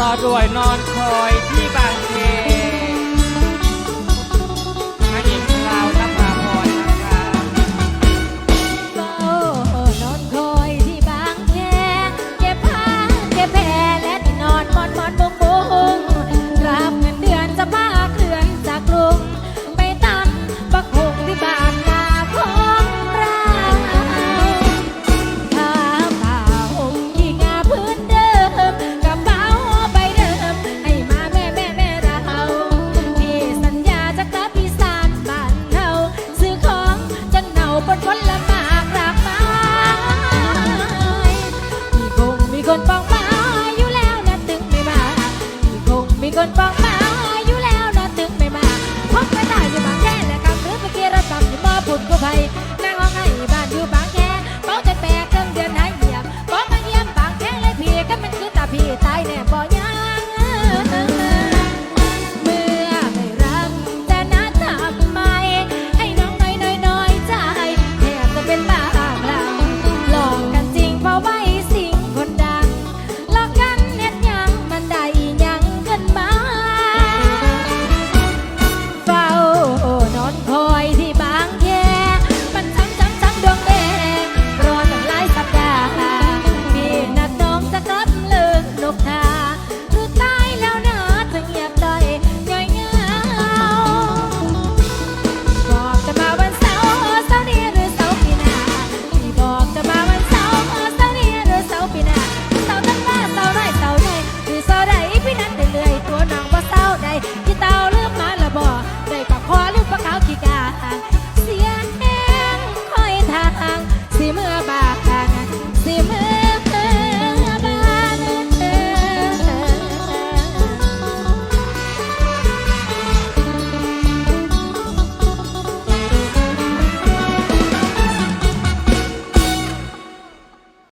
ต่อด้วยนอนคอยที่บ้าน คนบอกมา